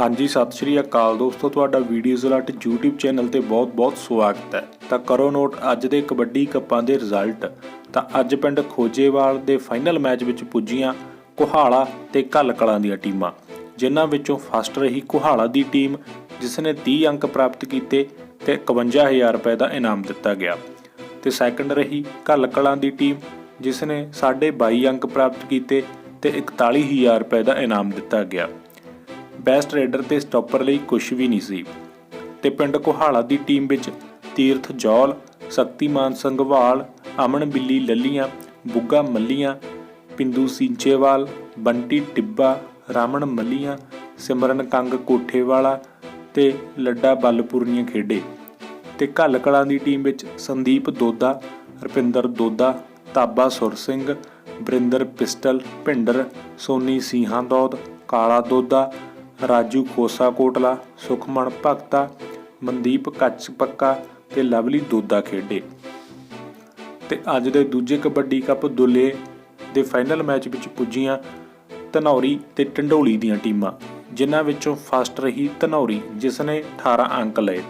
ਹਾਂਜੀ, ਸਤਿ ਸ਼੍ਰੀ ਅਕਾਲ ਦੋਸਤੋ, ਤੁਹਾਡਾ ਵੀਡੀਓਜ਼ ਅਲਰਟ YouTube ਚੈਨਲ ਤੇ ਬਹੁਤ-ਬਹੁਤ ਸਵਾਗਤ ਹੈ। ਤਾਂ ਕਰੋ ਨੋਟ, ਅੱਜ ਦੇ ਕਬੱਡੀ ਕੱਪਾਂ ਦੇ ਰਿਜ਼ਲਟ ਤਾਂ ਅੱਜ ਪਿੰਡ ਖੋਜੇਵਾਲ ਦੇ ਫਾਈਨਲ ਮੈਚ ਵਿੱਚ ਪੁੱਜੀਆਂ ਕੁਹਾਲਾ ਤੇ ਘੱਲ ਕਲਾਂ ਦੀਆਂ ਟੀਮਾਂ। ਜਿਨ੍ਹਾਂ ਵਿੱਚੋਂ ਫਸਟ ਰਹੀ ਕੁਹਾਲਾ ਦੀ ਟੀਮ ਜਿਸ ਨੇ 30 ਅੰਕ ਪ੍ਰਾਪਤ ਕੀਤੇ ਤੇ 51000 ਰੁਪਏ ਦਾ ਇਨਾਮ ਦਿੱਤਾ ਗਿਆ। ਤੇ ਸੈਕੰਡ ਰਹੀ ਘੱਲ ਕਲਾਂ ਦੀ ਟੀਮ ਜਿਸ ਨੇ 22.5 ਅੰਕ ਪ੍ਰਾਪਤ ਕੀਤੇ ਤੇ 41000 ਰੁਪਏ ਦਾ ਇਨਾਮ ਦਿੱਤਾ ਗਿਆ। ਬੈਸਟ ਰੇਡਰ ਤੇ ਸਟਾਪਰ ਲਈ ਕੁਝ ਵੀ ਨਹੀਂ ਸੀ। ਤੇ ਪਿੰਡ ਕੋਹਾਲਾ ਦੀ ਟੀਮ ਵਿੱਚ ਤੀਰਥ ਜੌਲ, ਸ਼ਕਤੀਮਾਨ ਸੰਘਵਾਲ, ਅਮਨ ਬਿੱਲੀ ਲੱਲੀਆਂ, ਬੁੱਗਾ ਮੱਲੀਆਂ, ਪਿੰਦੂ ਸਿੰਚੇਵਾਲ, ਬੰਟੀ ਟਿੱਬਾ, ਰਾਮਣ ਮੱਲੀਆਂ, ਸਿਮਰਨ ਕੰਗ ਕੋਠੇਵਾਲਾ ਤੇ ਲੱਡਾ ਬੱਲਪੁਰੀਆਂ ਖੇਡੇ। ਤੇ ਘੱਲ ਕਲਾਂ ਦੀ ਟੀਮ ਵਿੱਚ ਸੰਦੀਪ ਦੋਦਾ, ਰੁਪਿੰਦਰ ਦੋਦਾ, ਤਾਬਾ ਸੁਰ ਸਿੰਘ ਬਰਿੰਦਰ ਪਿਸਟਲ, ਭਿੰਡਰ, ਸੋਨੀ ਸੀਹਾਂ ਦੌਦ, ਕਾਲਾ ਦੋਦਾ ਰਾਜੂ ਖੋਸਾ ਕੋਟਲਾ, ਸੁਖਮਨ ਭਗਤਾ, ਮਨਦੀਪ ਕੱਚ ਪੱਕਾ ਤੇ ਲਵਲੀ ਦੋਦਾ ਖੇਡੇ। ਤੇ ਅੱਜ ਦੇ ਦੂਜੇ ਕਬੱਡੀ ਕੱਪ ਦੁੱਲੇ ਦੇ ਫਾਈਨਲ ਮੈਚ ਵਿੱਚ ਪੁੱਜੀਆਂ ਧਨੌਰੀ ਤੇ ਟੰਡੋਲੀ ਦੀਆਂ ਟੀਮਾਂ, ਜਿਨ੍ਹਾਂ ਵਿੱਚੋਂ ਫਸਟ ਰਹੀ ਧਨੌਰੀ ਜਿਸ ਨੇ 18 ਅੰਕ ਲਏ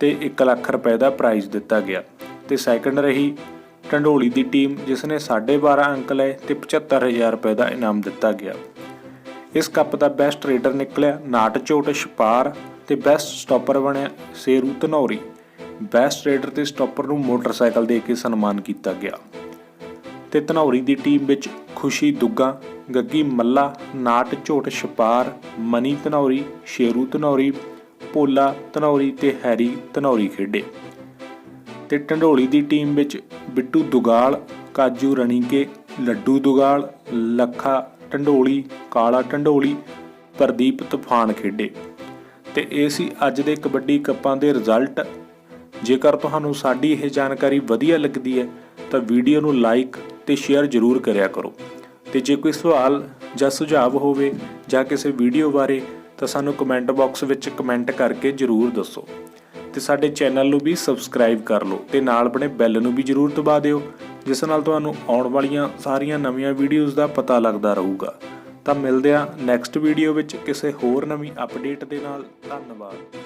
ਤੇ 1 ਲੱਖ ਰੁਪਏ ਦਾ ਪ੍ਰਾਈਜ਼ ਦਿੱਤਾ ਗਿਆ। ਤੇ ਸੈਕੰਡ ਰਹੀ ਟੰਡੋਲੀ ਦੀ ਟੀਮ ਜਿਸ ਨੇ 12.5 ਅੰਕ ਲਏ ਤੇ 75000 ਰੁਪਏ ਦਾ ਇਨਾਮ ਦਿੱਤਾ ਗਿਆ। ਇਸ ਕੱਪ ਦਾ ਬੈਸਟ ਰੇਡਰ ਨਿਕਲਿਆ ਨਾਟ ਝੋਟ ਛਪਾਰ ਤੇ ਬੈਸਟ ਸਟਾਪਰ ਬਣਿਆ ਸੇਰੂ ਧਨੌਰੀ। ਬੈਸਟ ਰੇਡਰ ਤੇ ਸਟਾਪਰ ਨੂੰ ਮੋਟਰਸਾਈਕਲ ਦੇ ਕੇ ਸਨਮਾਨ ਕੀਤਾ ਗਿਆ। ਤੇ ਧਨੌਰੀ ਦੀ ਟੀਮ ਵਿੱਚ ਖੁਸ਼ੀ ਦੁੱਗਾ, ਗੱਗੀ ਮੱਲਾ, ਨਾਟ ਝੋਟ ਛਪਾਰ, ਮਨੀ ਧਨੌਰੀ, ਸ਼ੇਰੂ ਧਨੌਰੀ ਭੋਲਾ ਧਨੌਰੀ ਤੇ ਹੈਰੀ ਧਨੌਰੀ ਖੇਡੇ। ਤੇ ਢੰਡੋਲੀ ਦੀ ਟੀਮ ਵਿੱਚ ਬਿੱਟੂ ਦੁਗਾਲ, ਕਾਜੂ ਰਣੀਕੇ, ਲੱਡੂ ਦੁਗਾਲ, ਲੱਖਾ ਢੰਡੋਲੀ, ਕਾਲਾ ਢੰਡੋਲੀ, ਪ੍ਰਦੀਪ ਤੂਫਾਨ ਖੇਡੇ। ਤੇ ਇਹ ਸੀ ਅੱਜ ਦੇ ਕਬੱਡੀ ਕੱਪਾਂ ਦੇ ਰਿਜ਼ਲਟ ਜੇਕਰ ਤੁਹਾਨੂੰ ਸਾਡੀ ਇਹ ਜਾਣਕਾਰੀ ਵਧੀਆ ਲੱਗਦੀ ਹੈ, ਤਾਂ ਵੀਡੀਓ ਨੂੰ ਲਾਈਕ ਤੇ ਸ਼ੇਅਰ ਜ਼ਰੂਰ ਕਰਿਆ ਕਰੋ। ਤੇ ਜੇ ਕੋਈ ਸਵਾਲ ਜਾਂ ਸੁਝਾਅ ਹੋਵੇ ਜਾਂ ਕਿਸੇ ਵੀਡੀਓ ਬਾਰੇ, ਤਾਂ ਸਾਨੂੰ ਕਮੈਂਟ ਬਾਕਸ ਵਿੱਚ ਕਮੈਂਟ ਕਰਕੇ ਜ਼ਰੂਰ ਦੱਸੋ। ਤੇ ਸਾਡੇ ਚੈਨਲ ਨੂੰ ਵੀ ਸਬਸਕ੍ਰਾਈਬ ਕਰ ਲਓ ਤੇ ਨਾਲ ਬਣੇ ਬੈਲ ਨੂੰ ਵੀ ਜ਼ਰੂਰ ਦਬਾ ਦਿਓ। ਜਿਸ ਨਾਲ ਤੁਹਾਨੂੰ ਆਉਣ ਵਾਲੀਆਂ ਸਾਰੀਆਂ ਨਵੀਆਂ ਵੀਡੀਓਜ਼ ਦਾ ਪਤਾ ਲੱਗਦਾ ਰਹੂਗਾ। ਤਾਂ ਮਿਲਦੇ ਹਾਂ ਨੈਕਸਟ ਵੀਡੀਓ ਵਿੱਚ ਕਿਸੇ ਹੋਰ ਨਵੀਂ ਅਪਡੇਟ ਦੇ ਨਾਲ। ਧੰਨਵਾਦ।